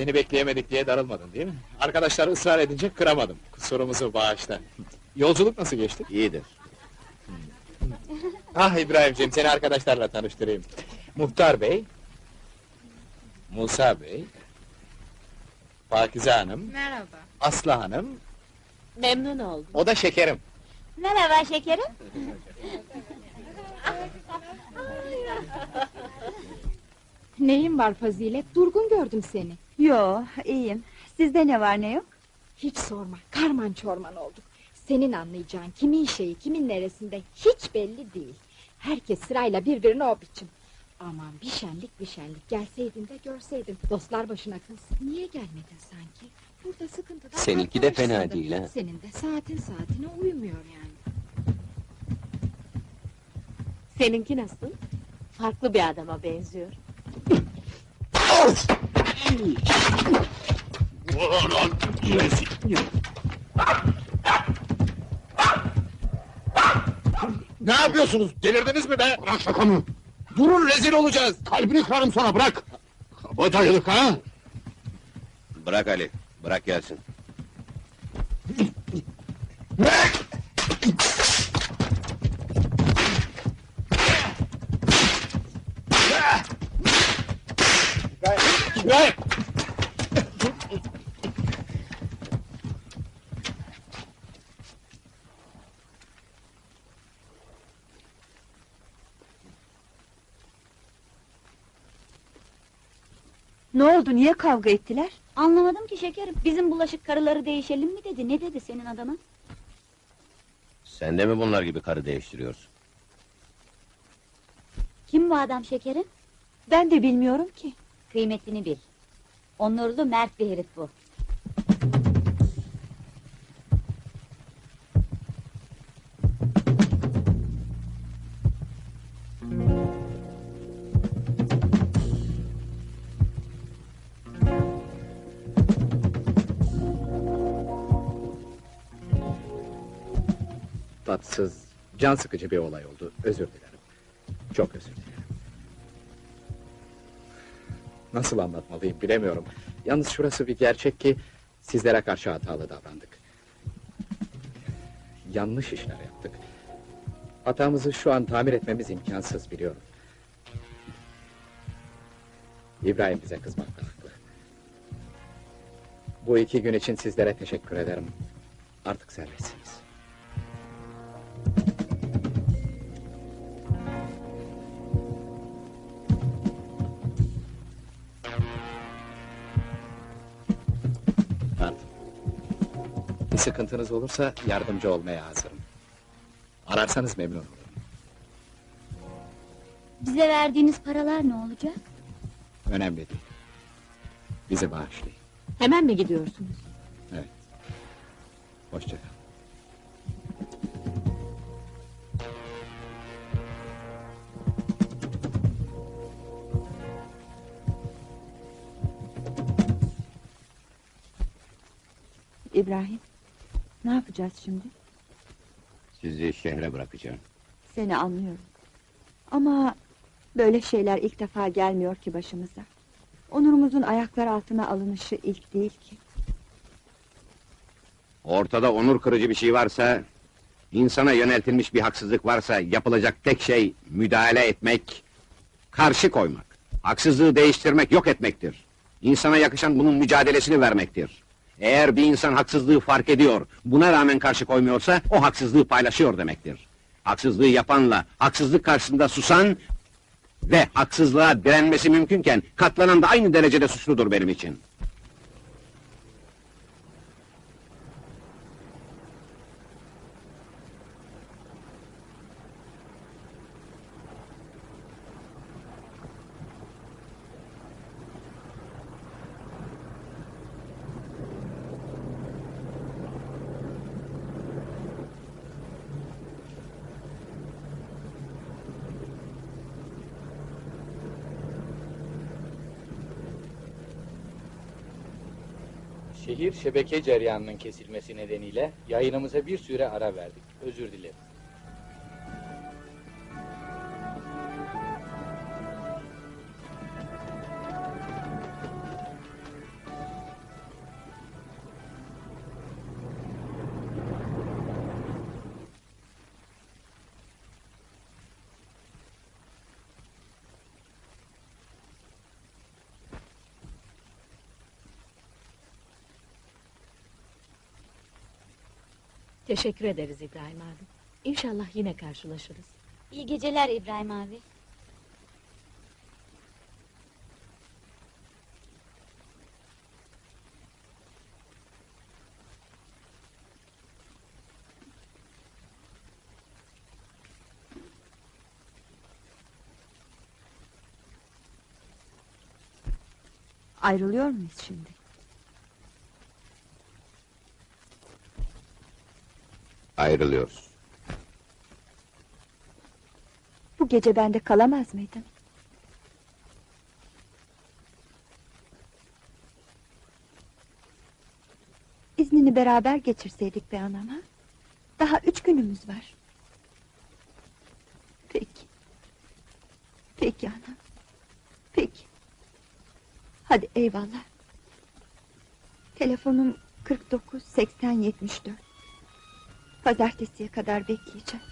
Seni bekleyemedik diye darılmadın değil mi? Arkadaşlar ısrar edince kıramadım. Kusurumuzu bağışla. Yolculuk nasıl geçti? İyidir. Ah İbrahimciğim seni arkadaşlarla tanıştırayım. Muhtar Bey, Musa Bey, Pakize Hanım, Merhaba. Aslı Hanım, Memnun oldum. o da şekerim. Merhaba şekerim. Neyin var Fazilet? Durgun gördüm seni. Yo, iyiyim. Sizde ne var ne yok? Hiç sorma, karman çorman olduk. Senin anlayacağın kimin şeyi, kimin neresinde hiç belli değil. Herkes sırayla birbirine o biçim. Aman bir şenlik bir şenlik, gelseydin de görseydin. Dostlar başına kız, niye gelmedin sanki? Burada sıkıntıdan Seninki de fena değil ha. Senin de saatin saatine uymuyor yani. Seninki nasıl? Farklı bir adama benziyor. Ne yapıyorsunuz? Delirdiniz mi be? Bırak şakamı! Durun rezil olacağız. Kalbini kırarım sana bırak! Kabadayılık ha? Bırak Ali, bırak gelsin. İbrahim! Ne oldu, niye kavga ettiler? Anlamadım ki şekerim. Bizim bulaşık karıları değişelim mi dedi. Ne dedi senin adama? Sen de mi bunlar gibi karı değiştiriyorsun? Kim bu adam şekerim? Ben de bilmiyorum ki. Kıymetini bil. Onurlu mert bir herif bu. Tatsız, can sıkıcı bir olay oldu. Özür dilerim. Çok özür dilerim. Nasıl anlatmalıyım bilemiyorum. Yalnız şurası bir gerçek ki sizlere karşı hatalı davrandık. Yanlış işler yaptık. Hatamızı şu an tamir etmemiz imkansız biliyorum. İbrahim bize kızmakta haklı. Bu iki gün için sizlere teşekkür ederim. Artık serbestsiniz. Sıkıntınız olursa yardımcı olmaya hazırım. Ararsanız memnun olurum. Bize verdiğiniz paralar ne olacak? Önemli değil. Bizi bağışlayın. Hemen mi gidiyorsunuz? Evet. Hoşçakalın. İbrahim, ne yapacağız şimdi? Sizi şehre bırakacağım. Seni anlıyorum. Ama böyle şeyler ilk defa gelmiyor ki başımıza. Onurumuzun ayaklar altına alınışı ilk değil ki. Ortada onur kırıcı bir şey varsa... ...insana yöneltilmiş bir haksızlık varsa... ...yapılacak tek şey müdahale etmek... ...karşı koymak. Haksızlığı değiştirmek, yok etmektir. İnsana yakışan bunun mücadelesini vermektir. Eğer bir insan haksızlığı fark ediyor, buna rağmen karşı koymuyorsa... ...o haksızlığı paylaşıyor demektir. Haksızlığı yapanla, haksızlık karşısında susan... ...ve haksızlığa direnmesi mümkünken... ...katlanan da aynı derecede suçludur benim için. Şehir şebeke ceryanının kesilmesi nedeniyle yayınımıza bir süre ara verdik. Özür dilerim. Teşekkür ederiz İbrahim abi. İnşallah yine karşılaşırız. İyi geceler İbrahim abi. Ayrılıyor muyuz şimdi? Ayrılıyoruz. Bu gece bende kalamaz mıydın? İznini beraber geçirseydik be anam ha? Daha üç günümüz var. Peki. Peki anam. Peki. Hadi eyvallah. Telefonum 49 80 74. Pazartesiye kadar bekleyeceğim.